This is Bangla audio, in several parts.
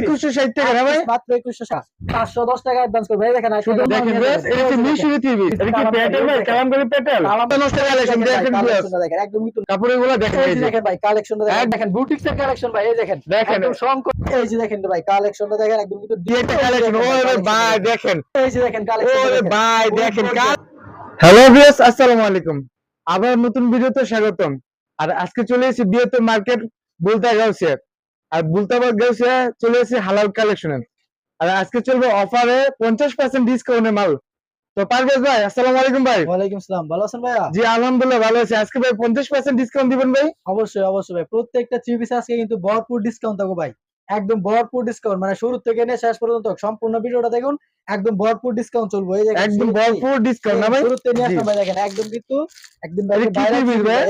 একুশশো ষাট টাকা না ভাই? মাত্র টাকা অ্যাডভান্স করবে এই দেখেন শুধু দেখেন এটা হচ্ছে মিশুরি টিভি এটা কি প্যাটেল ভাই? কালাম করে প্যাটেল? নষ্ট কালেকশন দেখেন দেখেন একদম নতুন কাপড়েরগুলো দেখেন এই এই যে যে। দেখেন ভাই কালেকশনটা দেখেন। দেখেন বুটিক্স এর কালেকশন ভাই এই দেখেন। দেখেন। সংকট এই যে দেখেন ভাই কালেকশনটা দেখেন একদম কিন্তু কি কালেকশন ওরে ভাই দেখেন। এই যে দেখেন কালেকশন ওরে ভাই দেখেন হ্যালো ভিউয়ার্স আসসালামু আলাইকুম। আবার নতুন ভিডিওতে স্বাগতম। আর আজকে চলে এসেছি বৃহত্তর মার্কেট বুলতা গাউসিয়া আর বুলতা গেছে চলে এসেছি হালাল কালেকশনে আর আজকে চলবে অফারে পঞ্চাশ পার্সেন্ট ডিসকাউন্টে মাল। তো পারভেজ ভাই আসসালামু আলাইকুম ভাই। ওয়ালাইকুম আসসালাম ভালো আছেন ভাই জি আলহামদুলিল্লাহ ভালো আছি। আজকে ভাই পঞ্চাশ পার্সেন্ট ডিসকাউন্ট দিবেন ভাই? অবশ্যই অবশ্যই ভাই। প্রত্যেকটা থ্রি পিস আজকে কিন্তু ভরপুর ডিসকাউন্ট থাকো ভাই। একদম ভরপুর ডিসকাউন্ট মানে শুরু থেকে নিয়ে শেষ পর্যন্ত সম্পূর্ণ ভিডিওটা দেখুন একদম ভরপুর ডিসকাউন্ট চলবে। এই দেখেন একদম ভরপুর ডিসকাউন্ট না ভাই? শুরুতে নিয়ে জি। আসলাম ভাই দেখেন একদম কিন্তু একদম?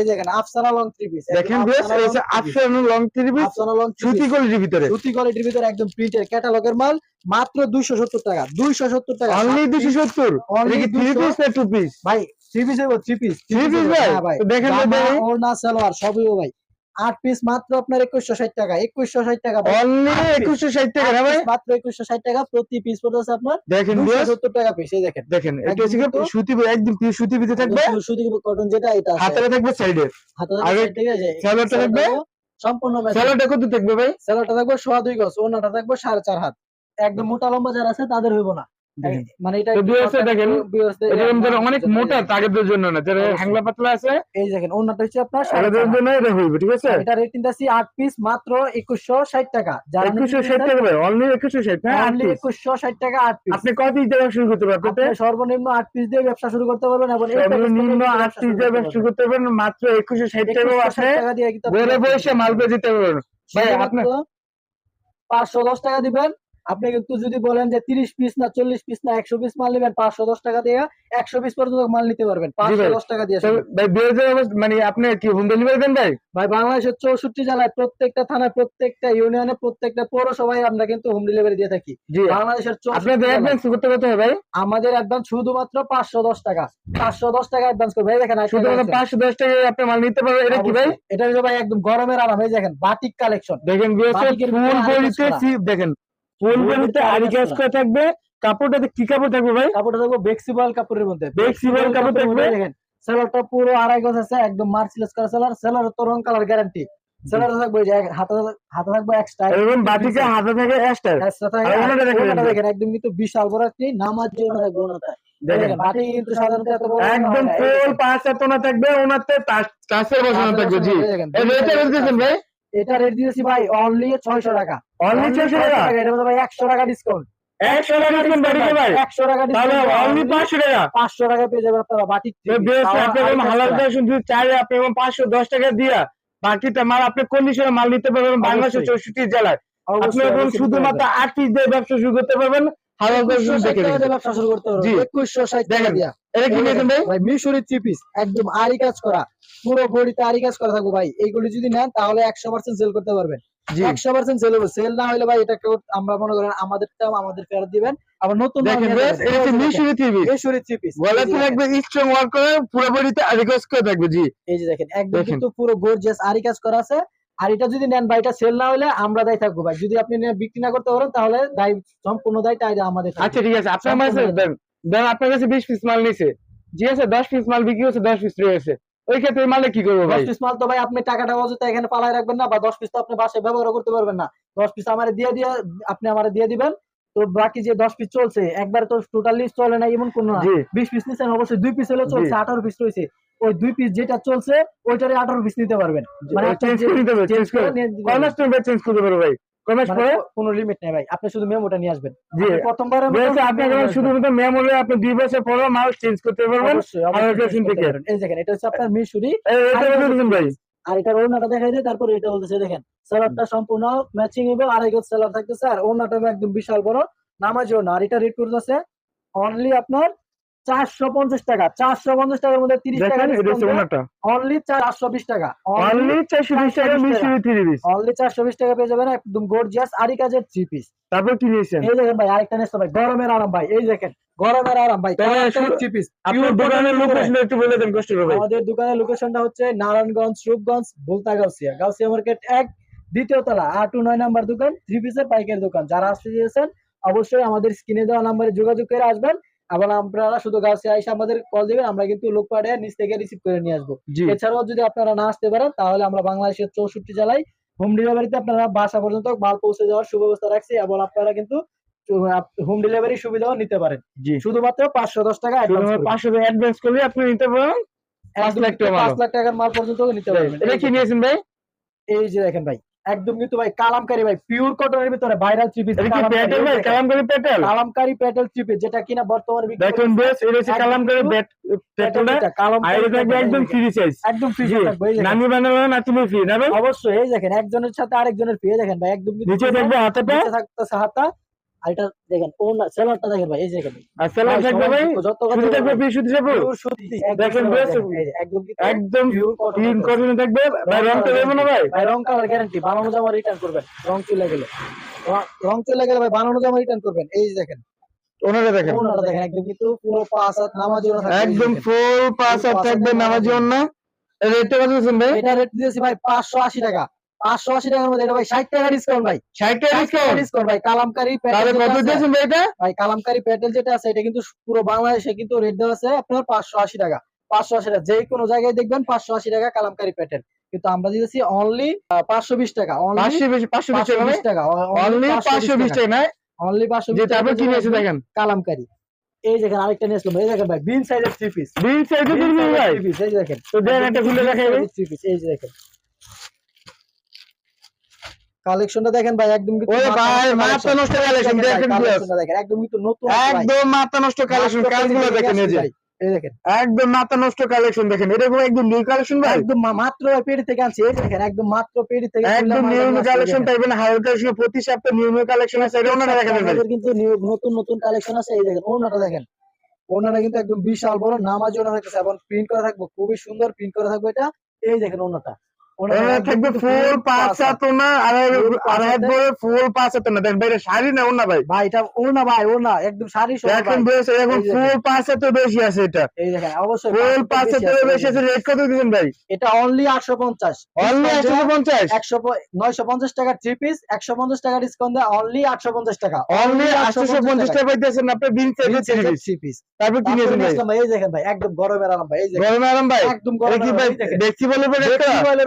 এই দেখেন আফসানা লং থ্রি পিস দেখেন বেশ এসে Afsan long three piece Afsana long সুতি কোয়ালিটির ভিতরে। সুতি কোয়ালিটির ভিতরে একদম প্রিন্টের ক্যাটালগের মাল মাত্র 270 টাকা 270 টাকা। অনলি দুশো সত্তর? Only এটা থ্রি পিস না টু পিস ভাই থ্রি পিস হইব থ্রি পিস Three piece ভাই? তো দেখেন ভাই, দেখেন। না সালোয়ার সবই ভাই। আট পিস মাত্র আপনার 2160 টাকা 2160 টাকা। একুশশো ষাট টাকা না ভাই? piece মাত্র 2160 টাকা প্রতি পিস পড়তেছে আপনার দেখেন 270 টাকা পিস এই দেখেন। দেখেন এটা হচ্ছে সুতি একদম সুতি ভিতরে থাকবে? সুতি কটন যেটা এটা হাতারে থাকবে সাইডে ঠিক আছে? থাকবে? সম্পূর্ণ কত থাকবে ভাই? সেলারটা থাকবে সোয়া দুই গজ ওনাটা থাকবে সাড়ে চার হাত। একদম মোটা লম্বা যারা আছে তাদের হইব না। মানে এটা দেখেন, এটা অনেক মোটা জন্য না যারা হ্যাংলা পাতলা আছে এই দেখেন হচ্ছে আপনার। জন্য এটা হইবে ঠিক আছে? এটা রেট পিস মাত্র একুশশো ষাট টাকা। যারা একুশশো ষাট টাকা ভাই অনলি না টাকা পিস আপনি কত পিস দেওয়া শুরু করতে পারবেন আপনি সর্বনিম্ন আট পিস দিয়ে ব্যবসা শুরু করতে পারবেন এবং সর্বনিম্ন কিন্তু আট পিস দিয়ে ব্যবসা শুরু করতে পারবেন মাত্র একুশশো ষাট পারবেন। 2160 আছে। টাকা আপনি ঘরে বসে মাল দিতে পারবেন। ভাই আপনি দশ টাকা দিবেন আপনি কিন্তু যদি বলেন যে তিরিশ পিস না চল্লিশ পিস না একশো পিস মাল নেবেন পাঁচশো দশ টাকা দিয়ে একশো পিস পর্যন্ত মাল নিতে পারবেন পাঁচশো দশ টাকা দিয়ে ভাই মানে আপনি কি হোম ডেলিভারি দেন ভাই? ভাই বাংলাদেশের চৌষট্টি জেলায় প্রত্যেকটা থানায় প্রত্যেকটা ইউনিয়নে প্রত্যেকটা পৌরসভায় আমরা কিন্তু হোম ডেলিভারি দিয়ে থাকি। বাংলাদেশের অ্যাডভান্স করতে কত হয় ভাই? আমাদের অ্যাডভান্স শুধুমাত্র পাঁচশো দশ টাকা। পাঁচশো দশ টাকা অ্যাডভান্স করবে দেখেন শুধুমাত্র। পাঁচশো দশ টাকায় আপনি মাল নিতে পারবেন। এটা কি ভাই। এটা ভাই একদম গরমের আরাম। এই দেখেন বাটিক কালেকশন দেখেন দেখেন। আরি কাজ করা থাকবে কাপড়টাতে কি কাপড় থাকবে ভাই? কাপড়টা দেখব বেক্সিবল কাপড়ের মধ্যে। Flexible কাপড় থাকবে। দেখেন সেলারটা পুরো আড়াই গজ আছে একদম মার্সিলেস করা সেলার সেলার তো রং কালার গ্যারান্টি সেলার থাকবে ওই যে এক- হাতে হাতে থাকবে এক্সট্রা এরকম বাটিকে হাতে থাকে এক্সট্রা দেখেন। দেখেন একদম কিন্তু বিশাল বড় একটি নামাজ জন্য থাকবে ওনাটা। এত একদম না। পাঁচ থাকবে ওনাতে টাচের বসানো থাকবে জি। রেটে বলতেছেন ভাই? এটা রেট দিয়েছি ভাই অনলি ছয়শো টাকা। অনলি ছয়শো টাকা? এটা মধ্যে ভাই একশো টাকা ডিসকাউন্ট একশো টাকা ডিসকাউন্ট ভাই। একশো টাকা তাহলে অনলি ডিসকাউন্ট পাঁচশো টাকা। পাঁচশো টাকা পেয়ে যাবেন আপনারা বাটিক বেশ আপনি এরকম হালাল চাই আপনি এবং পাঁচশো দশ টাকা দিয়া বাকিটা মাল আপনি কন্ডিশনে মাল নিতে পারবেন বাংলাদেশের চৌষট্টি জেলায়। আপনি এখন শুধুমাত্র আট পিস দিয়ে ব্যবসা শুরু করতে পারবেন হালাল দেখে দেখে। ব্যবসা শুরু করতে পারবেন। একুশশো ষাট টাকা দেখেন। দিয়া। এটা কি নিয়েছেন ভাই ভাই মিশরি থ্রি পিস একদম আরি কাজ করা। পুরো বডিতে আরি কাজ করা থাকব ভাই। এইগুলি যদি নেন তাহলে একশো পার্সেন্ট সেল করতে পারবেন। একশো পার্সেন্ট সেল হবে। সেল না হলে ভাই এটা কেউ আমরা মনে করেন আমাদেরটা আমাদের ফেরত দিবেন। আবার নতুন দেখেন নিয়ে বেশ যাবেন। এটা হচ্ছে মিশরি টিভি মিশরি থ্রি পিস গলাতে থাকবে স্ট্রং ওয়ার্ক করে পুরো বডিতে রিকোয়েস্ট করে থাকবে জি। এই যে দেখেন একদম কিন্তু পুরো গর্জিয়াস আরি কাজ করা আছে। আর এটা যদি নেন ভাই এটা সেল না হলে আমরা দায়ী থাকব ভাই। যদি আপনি বিক্রি না করতে পারেন তাহলে দায়ী সম্পূর্ণ দায়টা আমাদের আচ্ছা ঠিক আছে। আপনার মাসে দেন আপনার কাছে বিশ পিস মাল নিছে। জি আছে দশ পিস মাল বিক্রি হচ্ছে দশ পিস রয়েছে। ওই ক্ষেত্রে মালে কি করব ভাই? দশ পিস মাল তো ভাই আপনি টাকাটা অযথা এখানে পালায় রাখবেন না বা দশ পিস তো আপনি বাসায় ব্যবহার করতে পারবেন না। দশ পিস আমার দিয়ে দিয়ে আপনি আমার দিয়ে দিবেন। তো বাকি যে দশ পিস চলছে একবার তো টোটালি চলে না এমন কোনো বিশ পিস নিচ্ছেন অবশ্যই দুই পিস হলে চলছে আঠারো পিস রয়েছে। ওই দুই পিস যেটা চলছে ওইটারে আঠারো পিস নিতে পারবেন। মানে চেঞ্জ করে চেঞ্জ করে। চেঞ্জ করতে পারব ভাই। মাস মানে কোনো লিমিট নেই ভাই। আপনি শুধু মেমোটা নিয়ে আসবেন। জি। বেশ আপনি ম্যাম হলে আপনি দুই বছর পরে মাল চেঞ্জ করতে পারবেন। এই দেখেন এটা হচ্ছে আপনার মিশুরি ভাই। আর এটার ওড়নাটা দেখাই দেয় তারপরে এটা বলতেছে দেখেন সেলারটা সম্পূর্ণ ম্যাচিং হবে আড়াই গজ সেলার থাকতেছে আর ওড়নাটা একদম বিশাল বড় নামাজি ওড়না আর এটা রেট করতেছে অনলি আপনার চারশো পঞ্চাশ টাকা চারশো পঞ্চাশ টাকার মধ্যে তিরিশ টাকা অনলি চারশো বিশ টাকা অনলি চারশো বিশ টাকা 420 মিশরি থ্রি পিস অনলি চারশো বিশ টাকা পেয়ে যাবেন একদম গর্জিয়াস আরি কাজের থ্রি পিস তারপর কি নিয়েছেন? এই দেখেন ভাই আরেকটা নেস্ত ভাই গরমের আরাম ভাই এই দেখেন গরমের আরাম ভাই থ্রি পিস আপনার দোকানের লোকেশন একটু বলে দেন কষ্ট ভাই। আমাদের দোকানের লোকেশনটা হচ্ছে নারায়ণগঞ্জ রূপগঞ্জ ভুলতা গাউসিয়া। গাউসিয়া মার্কেট এক দ্বিতীয় তলা আট টু নয় নাম্বার দোকান থ্রি পিসের পাইকারি দোকান। যারা আসতে চেয়েছেন অবশ্যই আমাদের স্ক্রিনে দেওয়া নাম্বারে যোগাযোগ করে আসবেন। এবং আপনারা শুধু গাছে আইসে আমাদের কল দিবেন আমরা কিন্তু লোক পাঠিয়ে নিচ থেকে রিসিভ করে নিয়ে আসব। এছাড়াও যদি আপনারা না আসতে পারেন তাহলে আমরা বাংলাদেশের চৌষট্টি জেলায় হোম ডেলিভারিতে আপনারা বাসা পর্যন্ত মাল পৌঁছে যাওয়ার সুব্যবস্থা রাখছি এবং আপনারা কিন্তু হোম ডেলিভারি সুবিধাও নিতে পারেন। শুধুমাত্র পাঁচশো দশ টাকা। পাঁচশো অ্যাডভান্স করলে আপনি নিতে পারেন পাঁচ লাখ টাকা পাঁচ লাখ টাকার মাল পর্যন্ত নিতে পারবেন। এটা কি নিয়েছেন ভাই? এই যে দেখেন ভাই একদম কিন্তু ভাই কালামকারী ভাই পিওর কটনের ভিতরে ভাইরাল থ্রি পিস এটা কি প্যাটেল ভাই? কালামকারী প্যাটেল কালামকারী প্যাটেল থ্রি পিস যেটা কিনা বর্তমানে বিক্রি দেখুন। বেশ এটা হচ্ছে কালামকারী প্যাটেল প্যাটেলটা কালামকারী একদম ফ্রি সাইজ একদম ফ্রি জি থাকবে এই দেখেন। নামি বানাবে না তুমি ফ্রি না অবশ্যই এই দেখেন একজনের সাথে আরেকজনের ফ্রি দেখেন ভাই একদম নিচে দেখবে হাতাটা। থাকতেছে হাতা। আর এটা দেখেন কোন সেলারটা দেখেন ভাই এই দেখেন। আর সেলার থাকবে ভাই? যত কথা থাকবে যাব দেখেন একদম একদম ক্লিন করে থাকবে ভাই রং তো দেবো না ভাই? ভাই রং কালার গ্যারান্টি বানানো জামা রিটার্ন করবেন রং চলে গেলে। রং- চলে গেলে ভাই বানানো জামা রিটার্ন করবেন। এই দেখেন। ওনারা দেখেন। ওনাটা দেখেন একদম কিন্তু পুরো পাঁচ হাত একদম দেখেন। ফুল পাঁচ হাত থাকবে হাতের নামার রেটটা কত দিচ্ছেন ভাই? এটা রেট দিয়েছি ভাই পাঁচশো আশি টাকা। পাঁচশো আশি টাকার মধ্যে এটা ভাই ষাট টাকা ডিসকাউন্ট ভাই। ষাট টাকা ডিসকাউন্ট ডিসকাউন্ট ভাই কালামকারী এটা? ভাই প্যাটেল যেটা আছে এটা কিন্তু পুরো বাংলাদেশে কিন্তু রেট দেওয়া আছে আপনার পাঁচশো আশি টাকা। পাঁচশো আশি টাকা যে কোনো জায়গায় দেখবেন পাঁচশো আশি টাকা কালামকারী প্যাটেল কিন্তু আমরা অনলি পাঁচশো বিশ টাকা অনলি পাঁচশো বিশ টাকা অনলি পাঁচশো বিশ টাকা না অনলি পাঁচশো কি নিয়েছে দেখেন। কালামকারী। এই দেখেন আরেকটা নিয়ে আসলাম এই দেখেন ভাই বিন সাইজের থ্রি পিস বিল সাইজে দিবেন থ্রি পিস এই দেখেন। তো দেন একটা খুলে দেখাই ভাই। থ্রি পিস এই দেখেন। কালেকশনটা দেখেন ভাই একদম কিন্তু ওরে ভাই নষ্ট মাথা নষ্ট কালেকশন দেখেন একদম কিন্তু নতুন একদম মাথা নষ্ট কালেকশন কাজগুলো দেখেন এই যে। থেকে আসছে ভাই। এই দেখেন। একদম মাথা নষ্ট কালেকশন দেখেন এটা একদম নিউ কালেকশন ভাই? একদম মাত্র থেকে আনছি এই দেখেন একদম মাত্র পেটি থেকে একদম নিউ নিউ কালেকশন পাইবেন হালকা কালেকশন প্রতি সপ্তাহে নিউ নিউ কালেকশন আছে এটা ওনারা দেখেন কিন্তু নতুন নতুন কালেকশন আছে এই দেখেন ওনাটা দেখেন। কিন্তু একদম বিশাল বড় নামাজ ওনা থাকতেছে এবং প্রিন্ট করা থাকবে খুবই সুন্দর প্রিন্ট করা থাকবে এটা। এই দেখেন ওনাটা। ওনারা থাকবে ফুল পাঁচ না? ফুল পাঁচ না? দেখেন ভাই শাড়ি না ওনা ভাই? ভাই এটা ওনা ভাই ওনা একদম শাড়ি এখন ভাই। এখন ফুল পাঁচ সাত বেশি আছে এটা। এই দেখেন অবশ্যই ফুল পাঁচ পাঁচশো বেশি বেশি আছে। আছে। রেট কত দিবেন ভাই? এটা অনলি আটশো পঞ্চাশ। অনলি একশো পঞ্চাশ? একশো নয়শো পঞ্চাশ টাকা থ্রি পিস একশো পঞ্চাশ টাকা ডিসকাউন্ট দেয় অনলি আটশো পঞ্চাশ টাকা। অনলি আটশো পঞ্চাশ টাকা পাইতেছেন আপনি বিন সাইজে থ্রি পিস তারপর কি নিয়েছেন ভাই। এই দেখেন ভাই একদম গরমের আরাম ভাই এই দেখেন। গরম আরাম ভাই? একদম গরমের ভাই দেখছি বলে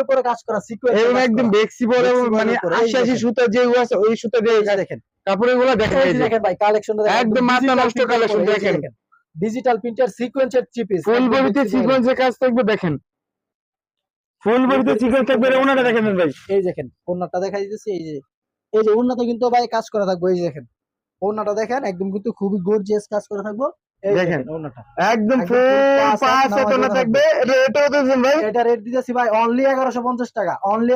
উপরে কাজ করা সিকোয়েন্স এবং একদম বেক্সি Flexi মানে উপরে, এই আশি আশি দেখেন। সুতা যে আছে ওই সুতা দিয়ে দেখেন। কাপড়েরগুলো দেখেন দেখেন ভাই কালেকশনটা দেখেন একদম মাথা নষ্ট collection দেখেন। ডিজিটাল প্রিন্টার সিকোয়েন্সের ফুল বডিতে সিকোয়েন্সের কাজ থাকবে দেখেন। ফুল বডিতে সিকোয়েন্স থাকবে ওনারা দেখেন ভাই। এই দেখেন ওন্নাটা দেখা দিতেছে এই যে এই যে কিন্তু ভাই কাজ করা থাকবে এই দেখেন। ওন্নাটা দেখেন একদম কিন্তু খুবই গর্জিয়াস কাজ করা থাকব। দেখেন। দেখেন একদম একদম ফুল পাঁচ পাঁচ হাত হাত নামাজ থাকবে। এটা এটা ভাই? এটা রেট দিতেছি ভাই অনলি এগারোশো পঞ্চাশ টাকা অনলি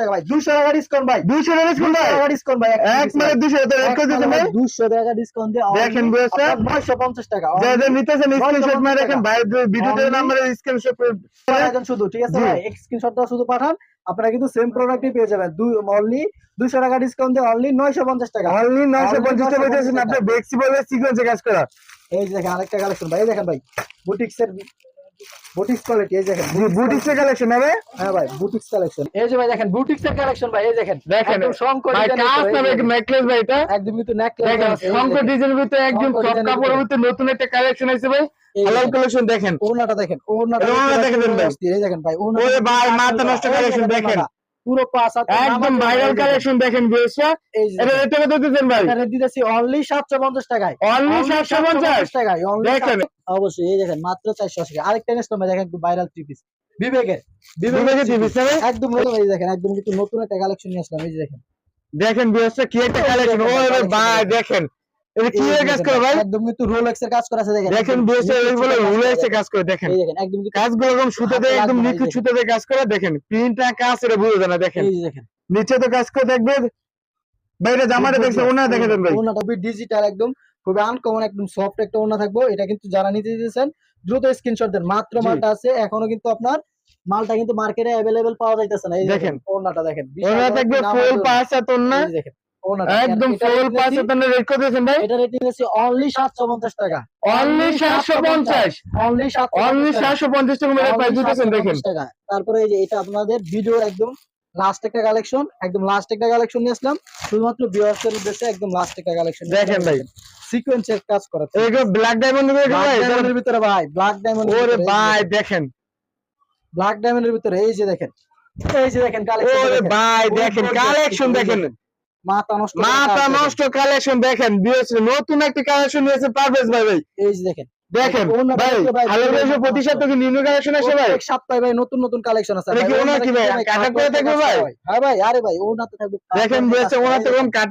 টাকা ভাই। দুশো টাকা ডিসকাউন্ট ভাই। দুইশো টাকা ডিসকাউন্ট ভাই? টাকা ডিসকাউন্ট ভাই এক মানে দুইশো টাকা রেট কত দিচ্ছেন ভাই? দুশো টাকা ডিসকাউন্ট দিয়ে দেখেন বয়সটা। নয়শো পঞ্চাশ টাকা যা যা নিতেছেন স্ক্রিনশট মারে রাখেন ভাই ভিডিওতে নাম্বারে স্ক্রিনশট পাঠাবেন শুধু ঠিক আছে। ভাই? স্ক্রিনশটটা শুধু পাঠান আপনারা কিন্তু সেম প্রোডাক্টই পেয়ে যাবেন। দুই অনলি দুশো টাকা ডিসকাউন্ট দিয়ে অনলি নয়শো পঞ্চাশ টাকা। অনলি নয়শো পঞ্চাশ টাকা 950 দিয়েছেন আপনি সিকোয়েন্সে কাজ করা। এই দেখেন আরেকটা কালেকশন ভাই এই দেখেন ভাই বুটিক্স এর বুটিক্স কোয়ালিটি এই দেখেন বুটিক্সের কালেকশন হবে হ্যাঁ ভাই বুটিক্স কালেকশন এই যে ভাই দেখেন কালেকশন ভাই এই দেখেন দেখেন শঙ্কর ভাই কাজ উপরে, না নেকলেস ভাই এটা? একদম কিন্তু নেকলেস দেখেন শঙ্কর ডিজাইনের ভিতরে একদম সব কাপড়ের ভিতরে। ভিতরে নতুন একটা কালেকশন আছে ভাই। হালাল কালেকশন দেখেন। ওনাটা দেখেন ওনাটা দেখেন ভাই। এই দেখেন ভাই ওনাটা ভাই, মাথা নষ্ট এই দেখেন। পুরো পাঁচ একদম ভাইরাল কালেকশন দেখেন বিয়েসটা এটা দেখেন। কত দিতেছেন ভাই? এটা দিতেছি অনলি সাতশো পঞ্চাশ টাকায়। অনলি সাতশো পঞ্চাশ? টাকায় only দেখেন। অবশ্যই এই দেখেন মাত্র চারশো আশি টাকা। আরেকটা নেক্সট দেখেন একটু ভাইরাল থ্রি পিস বিবেকের। বিবেকের piece piece। হবে? একদম নতুন এই দেখেন একদম কিন্তু নতুন একটা কালেকশন নিয়ে আসলাম এই দেখেন। দেখেন বিয়েসটা কি একটা কালেকশন দেখেন, ওরে ভাই দেখেন। দেখেন এটা কি এর কাজ করে ভাই? একদম কিন্তু রোলেক্স এর কাজ করা আছে দেখেন দেখেন একদম বিয়েসটা বলে সুতার কাজ রুলে করা এসে আছে। কাজ করে দেখেন। এই দেখেন একদম কাজগুলো এরকম সুতো দিয়ে একদম লাগবে না, এই নিখুঁত সুতো দিয়ে কাজ করে দেখেন। প্রিন্টটা কাজ এটা বুঝে যায় না দেখেন। এই দেখেন। নিচে তো কাজ করে দেখবে ভাই জামাটা দেখছেন ওনা দেখে দেন ভাই। ওনাটা ডিজিটাল একদম খুবই আনকমন একদম সফট একটা ওনা থাকব। এটা কিন্তু যারা নিতে দিতেছেন দ্রুত স্ক্রিনশট দেন। মাত্র মালটা আছে এখনও কিন্তু আপনার মালটা কিন্তু মার্কেটে অ্যাভেলেবেল পাওয়া যাইতেছে না। এই দেখেন। ওনাটা দেখেন বিশাল ওনা থাকবে ফুল আছে পাঁচ হাত ওনা। দেখেন। একদম ফুল পাঁচ দিয়েছি- রেট করে দিয়েছেন ভাই। এটা রেটিং আছে অনলি সাতশো পঞ্চাশ টাকা। অনলি সাতশো পঞ্চাশ। অনলি সাতশো অনলি সাতশো পঞ্চাশ টাকা মেরে প্রাইস দিতেছেন দেখেন। তারপরে এই যে এটা আপনাদের ভিডিওর একদম লাস্ট একটা কালেকশন একদম লাস্ট একটা কালেকশন নিয়ে আসলাম। শুধুমাত্র ভিউয়ার্সের উদ্দেশ্যে একদম লাস্ট একটা কালেকশন দেখেন ভাই। সিকোয়েন্সের কাজ করা। ব্ল্যাক ডায়মন্ড ভাই ডায়মন্ডের ভিতরে ভাই ব্ল্যাক ডায়মন্ড ওরে ভাই দেখেন। ব্ল্যাক ডায়মন্ডের ভিতরে এই যে দেখেন। এই যে দেখেন কালেকশন ওরে ভাই দেখেন। কালেকশন দেখেন। মাথা নষ্ট মাথা নষ্ট কালেকশন দেখেন নতুন একটা কালেকশন নিয়েছে পারভেজ ভাই ভাই। এই যে দেখেন। দেখেন ভাই ভাই ভালো পুরো প্রতি সপ্তাহে নিউ কালেকশন আসে ভাই। প্রত্যেক সপ্তাহে ভাই নতুন নতুন কালেকশন আছে। কি ভাই, কি ভাই? কাটা করে থাকবে ভাই? হ্যাঁ ভাই আরে ভাই ওনাতে থাকবে দেখেন কোন কাজ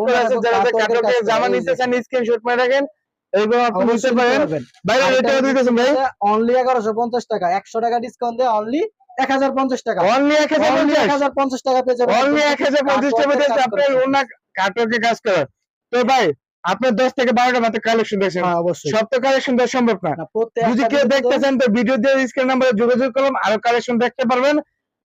করে আছে যারা কাটার কাটার জামা এই নিতে চান স্ক্রিনশট মারে রাখেন। এইগুলো আপনি নিতে পারেন। ভাই এটা দিতেছেন ভাই? অনলি এগারোশো পঞ্চাশ টাকা। একশো টাকা ডিসকাউন্ট দিয়ে অনলি টাকা। অনলি টাকা পেয়ে যাবেন। অনলি টাকা কাটকে কাজ তো ভাই আপনার দশ থেকে বারোটা মাত্র কালেকশন দেখছেন হ্যাঁ অবশ্যই। সব তো কালেকশন দেওয়া সম্ভব না। যদি কেউ ভিডিওতে- দেখতে চান তো ভিডিও দিয়ে স্ক্রিন নাম্বারে যোগাযোগ করুন আরও কালেকশন দেখতে পারবেন।